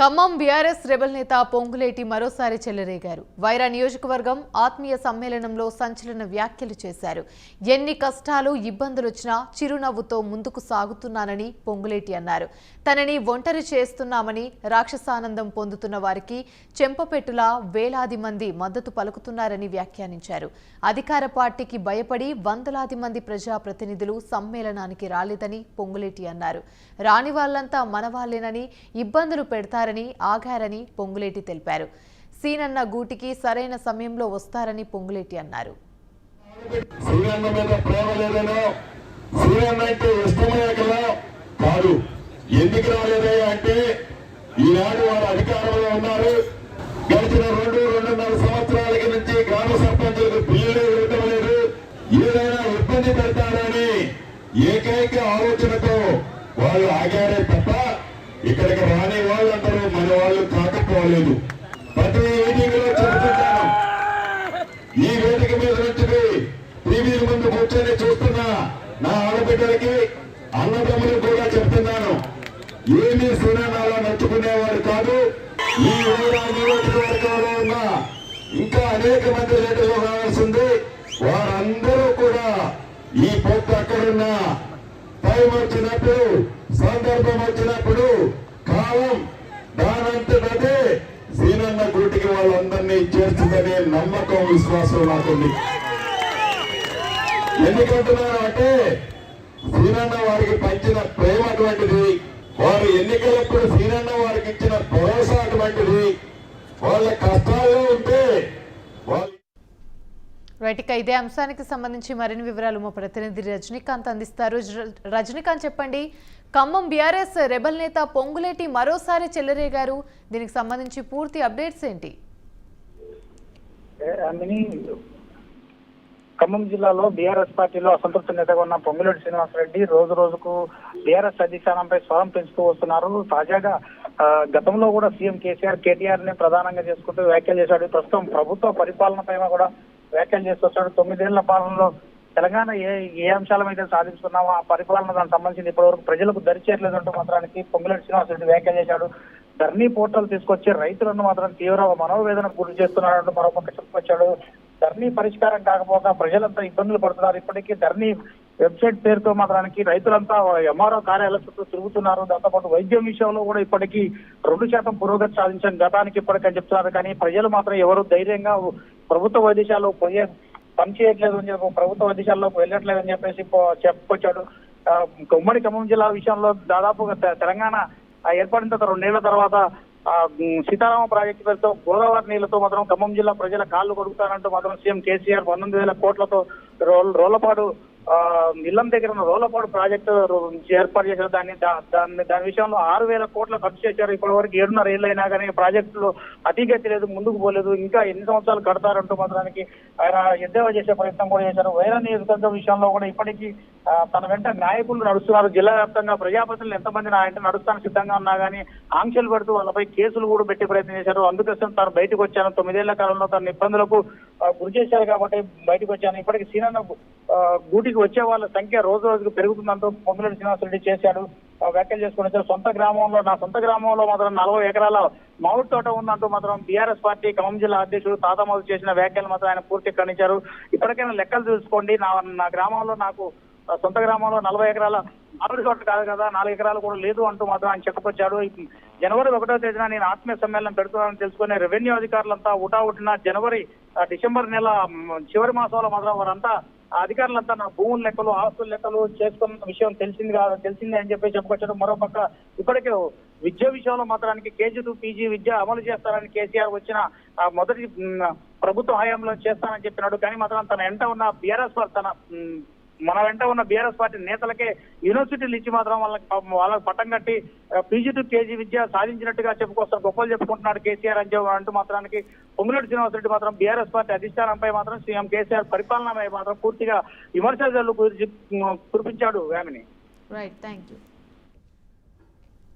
Khammam BRS rebel నేత పొంగులేటి మరోసారి చెలరేగారు. వైరా నియోజకవర్గం ఆత్మీయ సమ్మేళనంలో సంచలన వ్యాఖ్యలు చేశారు. ఎన్ని కష్టాలు ఇబ్బందులొచ్చినా చిరునవ్వుతో ముందుకు సాగుతున్నానని పొంగులేటి అన్నారు. తనని ఒంటరి చేస్తున్నామని రాక్షసానందం పొందుతున్న వారికి చెంపపెట్టులా వేలాది మంది మద్దతు పలుకుతున్నారని వ్యాఖ్యానించారు. అధికార పార్టీకి భయపడి వందలాది మంది ప్రజాప్రతినిధులు సమ్మేళనానికి రాలేదని పొంగులేటి అన్నారు. రాని వాళ్ళంతా మనవాళ్ళేనని ఇబ్బందులు వస్తారని ఆగారని పొంగులేటి తెలిపారు. సీనన్న గూటికి సరైన సమయంలో వస్తారని పొంగులేటి అన్నారు. ఎందుకు రాలేదే అంటే ఈనాడు వారు అధికారంలో ఉన్నారు. గడిచిన రెండు రెండున్నర సంవత్సరాలకి నుంచి గ్రామ సర్పంచులకు బిల్లులు ఇవ్వటం లేదు. ఏదైనా ఇబ్బంది పెడతారని ఏకైక ఆలోచనతో వాళ్ళు ఆగారే తప్ప ఇక్కడికి రాని కాకపోలేదు ప్రతి మీటింగ్లో ఈ వేదిక మీద నుంచి టీవీల ముందు కూర్చొని చూస్తున్న నా ఆడబిడ్డలకి అన్నదమ్ములు కూడా చెప్తున్నాను. ఏమీ సినిమాలో నచ్చుకునేవారు కాదు ఈ ఊరా నియోజకవర్గంలో ఉన్న ఇంకా అనేక మంది లీడర్లు కావాల్సింది వారందరూ కూడా ఈ పొత్తు అక్కడున్న టైం వచ్చినప్పుడు సందర్భం వచ్చినప్పుడు కాలం దానంతటదే సీనన్న గూటికి వాళ్ళందరినీ చేర్చుదనే నమ్మకం విశ్వాసం నాకుంది. ఎందుకంటున్నారు అంటే సీనన్న వారికి పంచిన ప్రేమ అటువంటిది వారు ఎన్నికలప్పుడు సీనన్న వారికి ఇచ్చిన భరోసా అటువంటిది వాళ్ళ కష్టాల్లో ఉంటే వాళ్ళు రైట్ ఇక ఇదే అంశానికి సంబంధించి మరిన్ని వివరాలు మా ప్రతినిధి రజనీకాంత్ అందిస్తారు. రజనీకాంత్ చెప్పండి ఖమ్మం బీఆర్ఎస్ రెబల్ నేత పొంగులేటి మరోసారి చెల్లరేగారు. దీనికి సంబంధించి పూర్తి అప్డేట్స్ ఏంటి? అందుని ఖమ్మం జిల్లాలో బీఆర్ఎస్ పార్టీలో అసంతృప్తి నేతగా ఉన్న పొంగులేటి శ్రీనివాసరెడ్డి రోజు రోజుకు బీఆర్ఎస్ అధిష్టానంపై స్వరం పెంచుతూ వస్తున్నారు. తాజాగా గతంలో కూడా సీఎం కేసీఆర్ కేటీఆర్ని ప్రధానంగా చేసుకుంటూ వ్యాఖ్యలు చేశాడు. ప్రస్తుతం ప్రభుత్వ పరిపాలనపై కూడా వ్యాఖ్యలు చేస్తూ తొమ్మిదేళ్ళ పాలనలో తెలంగాణ ఏ ఏ అంశాల మీద సాధించుకున్నామో ఆ పరిపాలన దానికి సంబంధించి ఇప్పటివరకు ప్రజలకు దరిచేయట్లేదంటూ మాత్రానికి పొంగులేటి శ్రీనివాసరెడ్డి వ్యాఖ్యలు చేశాడు. ధర్నీ పోర్టల్ తీసుకొచ్చి రైతులను మాత్రం తీవ్ర మనోవేదనకు గురి చేస్తున్నారంటూ మరోపక్క చెప్పుకొచ్చాడు ధర్నీ పరిష్కారం కాకపోగా ప్రజలంతా ఇబ్బందులు పడుతున్నారు. ఇప్పటికీ ధర్నీ వెబ్సైట్ పేరుతో మాత్రానికి రైతులంతా ఎంఆర్ఓ కార్యాలయం చుట్టూ తిరుగుతున్నారు దాంతోపాటు వైద్యం విషయంలో కూడా ఇప్పటికీ రెండు శాతం పురోగతి సాధించిన గతానికి ఇప్పటికని చెప్తున్నారు. కానీ ప్రజలు మాత్రం ఎవరు ధైర్యంగా ప్రభుత్వ వైద్యశాలలో పోయే పని చేయట్లేదు అని చెప్పి ప్రభుత్వ వైద్యశాలలోకి వెళ్ళట్లేదు అని చెప్పేసి చెప్పుకొచ్చాడు. ఆ, ఉమ్మడి ఖమ్మం జిల్లా విషయంలో దాదాపుగా తె- తెలంగాణ ఏర్పడిన తర్వాత రెండేళ్ళ తర్వాత ఆ, సీతారామ ప్రాజెక్టు పేరుతో గోదావరి నీళ్ళతో మాత్రం ఖమ్మం జిల్లా ప్రజల కాళ్ళు కొడుకుతానంటూ మాత్రం సీఎం కేసీఆర్ పంతొమ్మిది వేల కోట్లతో రోల్- రోలపాడు ఇల్లం దగ్గర ఉన్న రోలపాడు ప్రాజెక్టు ఏర్పాటు చేశారు. దాన్ని దా- దాన్ని దాని విషయంలో ఆరు వేల కోట్ల ఖర్చు చేశారు. ఇప్పటి వరకు ఏడున్నర ఏళ్ళు అయినా కానీ ప్రాజెక్టులు అతిగతి లేదు ముందుకు పోలేదు. ఇంకా ఎన్ని సంవత్సరాలు కడతారంటూ మాత్రానికి ఆయన ఎద్దేవా చేసే ప్రయత్నం కూడా చేశారు. వైరా నియోజకవర్గం విషయంలో కూడా ఇప్పటికీ తన వెంట నాయకులు నడుస్తున్నారు. జిల్లా వ్యాప్తంగా ప్రజాప్రతినిధులు ఎంతమంది నా వెంట నడుస్తాను సిద్ధంగా ఉన్నా కానీ ఆంక్షలు పెడుతూ వాళ్ళపై కేసులు కూడా పెట్టే ప్రయత్నం చేశారు. అందుకోసం తాను బయటకు వచ్చాను. తొమ్మిదేళ్ళ కాలంలో తన ఇబ్బందులకు గురి చేశారు కాబట్టి బయటకు వచ్చాను. ఇప్పటికి సీనన్న గూటికి వచ్చే వాళ్ళ సంఖ్య రోజు రోజుకు పెరుగుతుందంటూ పొంగులేటి శ్రీనివాసరెడ్డి చేశాడు. వ్యాఖ్యలు చేసుకుని సొంత గ్రామంలో నా సొంత గ్రామంలో మాత్రం నలభై ఎకరాల మామిడి తోట ఉందంటూ మాత్రం బీఆర్ఎస్ పార్టీ ఖమ్మం జిల్లా అధ్యక్షుడు తాతామోదు చేసిన వ్యాఖ్యలు మాత్రం ఆయన పూర్తి ఖండించారు. ఇప్పటికైనా లెక్కలు చూసుకోండి. నా నా గ్రామంలో నాకు సొంత గ్రామంలో నలభై ఎకరాల మామిడి తోట కాదు కదా నాలుగు ఎకరాలు కూడా లేదు అంటూ మాత్రం ఆయన చెప్పుకొచ్చాడు జనవరి ఒకటో తేదీన నేను ఆత్మీయ సమ్మేళనం పెడుతున్నానని తెలుసుకునే రెవెన్యూ అధికారులంతా ఉటావుటిన జనవరి డిసెంబర్ నెల చివరి మాసంలో మాత్రం వారంతా అధికారులంతా నా భూముల లెక్కలు ఆస్తుల లెక్కలు చేసుకున్న విషయం తెలిసింది కాదు తెలిసిందే అని చెప్పి చెప్పుకొచ్చారు మరోపక్క ఇప్పటికే విద్య విషయంలో మాత్రానికి కేజీ టు పీజీ విద్య అమలు చేస్తారని కేసీఆర్ వచ్చిన మొదటి ప్రభుత్వ హయాంలో చేస్తానని చెప్పినాడు. కానీ మాత్రం తన ఎంట ఉన్న బీఆర్ఎస్ తన మన వెంట ఉన్న బీఆర్ఎస్ పార్టీ నేతలకే యూనివర్సిటీలు ఇచ్చి మాత్రం వాళ్ళకి వాళ్ళకి పట్టం కట్టి పీజీ టు కేజీ విద్య సాధించినట్టుగా చెప్పుకొస్తారు. గొప్పలు చెప్పుకుంటున్నాడు కేసీఆర్ అని చెప్పి అంటూ మాత్రానికి పొంగులేటి శ్రీనివాసరెడ్డి మాత్రం బీఆర్ఎస్ పార్టీ అధిష్టానంపై మాత్రం సీఎం కేసీఆర్ పరిపాలనపై మాత్రం పూర్తిగా విమర్శలు కురిపించాడు వేమిని రైట్ థ్యాంక్ యూ